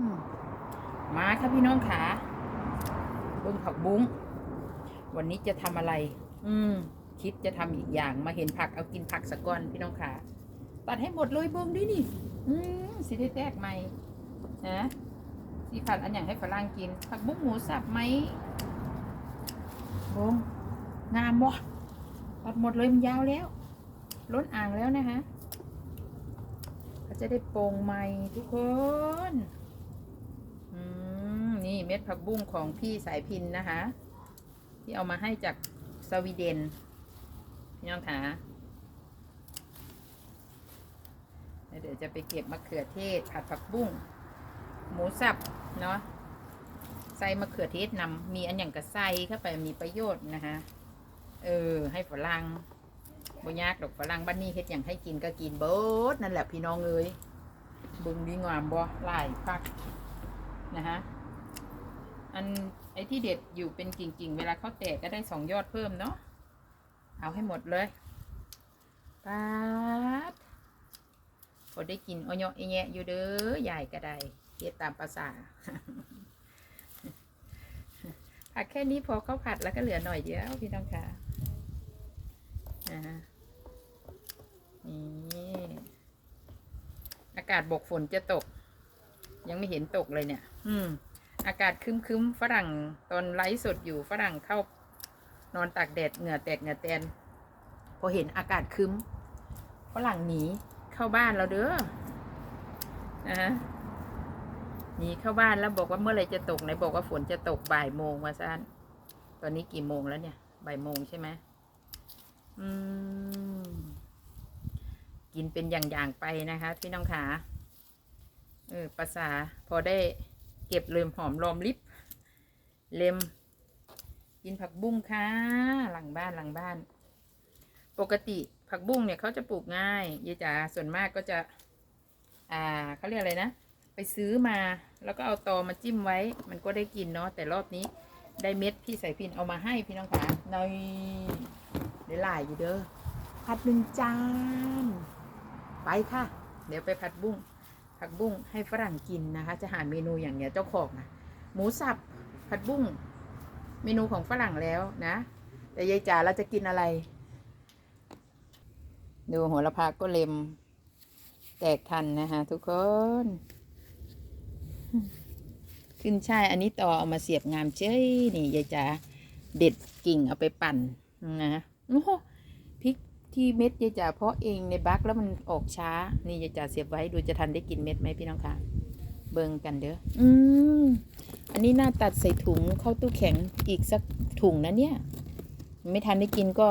อืมมาค่ะพี่น้องขาเบิ้งผักบุ้ง วันนี้จะทำอะไร อืม คิดจะทำอีกอย่างมาเห็นผักเอากินผักสะก่อนพี่น้องขาตัดให้หมดเลยเบิ้งดินี่ อืมสิได้แตกไหมนะสีผัดอันอย่างให้ฝรั่งกิน ผักบุ้งหมูสับไหมบงงามบ่ตัดหมดเลยมันยาวแล้วล้นอ่างแล้วนะคะเขาจะได้โปร่งใหม่ทุกคนอืม นี่เม็ดผักบุ้งของพี่สายพินนะคะ ที่เอามาให้จากสวีเดนพี่น้องคะเดี๋ยวจะไปเก็บมะเขือเทศผัดผักบุ้งหมูสับเนาะใส่มะเขือเทศนำมีอันอย่างกระใสเข้าไปมีประโยชน์นะคะเออ ให้ฝรั่งบ่ยากดอกฝรั่งบ้านนี้เฮ็ดอย่างให้กินก็กินเบิดนั่นแหละพี่น้องเอ้ยบึงดีงามบ่หลายพักนะฮะ อันไอ้ที่เด็ดอยู่เป็นกิ่งๆ เวลาเขาแตกก็ได้สองยอดเพิ่มเนาะเอาให้หมดเลยปาดพอได้กินอ้อยแยะอยู่เด้อใหญ่ก็ได้เฮ็ดตามภาษาผักแค่นี้พอเขาผัดแล้วก็เหลือหน่อยเดียวพี่น้องค่ะอ่านี่อากาศบกฝนจะตก ยังไม่เห็นตกเลยเนี่ย อืม อากาศครึ้มๆฝรั่งตอนไลฟ์สดอยู่ฝรั่งเข้านอนตากแดดเหงื่อแตกเหงื่อแตนพอเห็นอากาศคึ้มฝรั่งหนีเข้าบ้านเราเด้อนะฮะหนีเข้าบ้านแล้วบอกว่าเมื่อไรจะตกไหนบอกว่าฝนจะตกบ่ายโมงว่าซ่านตอนนี้กี่โมงแล้วเนี่ยบ่ายโมงใช่ไหมอืมกินเป็นอย่างๆไปนะคะพี่น้องขาเออภาษาพอได้ เก็บเลมหอมรอมลิบเล็มกินผักบุ้งค่ะ หลังบ้านหลังบ้าน ปกติผักบุ้งเนี่ยเขาจะปลูกง่ายยายจ๋าส่วนมากก็จะ อ่าเขาเรียกอะไรนะ ไปซื้อมาแล้วก็เอาตอมาจิ้มไว้ มันก็ได้กินเนาะแต่รอบนี้ได้เม็ดพี่ใส่พินเอามาให้พี่น้องขาหน่อยได้หลายอยู่เด้อผัดหนึ่งจาน ไปค่ะ เดี๋ยวไปผัดบุ้ง ผักบุ้งให้ฝรั่งกินนะคะ จะหาเมนูอย่างเนี้ยเจ้าของนะหมูสับผัดบุ้งเมนูของฝรั่งแล้วนะ แต่ยายจ๋าเราจะกินอะไร ดูหัวละพาก็เล็ม แตกทันนะคะทุกคน ขึ้นช่ายอันนี้ต่อเอามาเสียบงามเจ้ยนี่ยายจ๋าเด็ดกิ่งเอาไปปั่นนะโอ้ ที่เม็ดยายจ่าเพาะเองในบักแล้วมันออกช้า นี่ยายจ่าเสียบไว้ดูจะทันได้กินเม็ดไหมพี่น้องคะเบิ่งกันเด้ออืมอันนี้น่าตัดใส่ถุงเข้าตู้แข็งอีกสักถุงนะเนี่ย ไม่ทันได้กินก็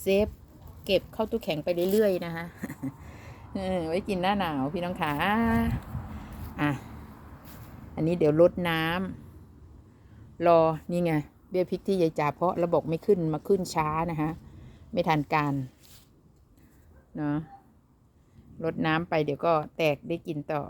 เซฟเก็บเข้าตู้แข็งไปเรื่อยๆนะคะไว้กินหน้าหนาวพี่น้องคะอะ อันนี้เดี๋ยวลดน้ำรอนี่ไงเบี้ยพริกที่ยายจ่าเพาะแล้วบอกไม่ขึ้นมาขึ้นช้านะคะไม่ทันการ เนาะลดน้ำไปเดี๋ยวก็แตกได้กินต่อ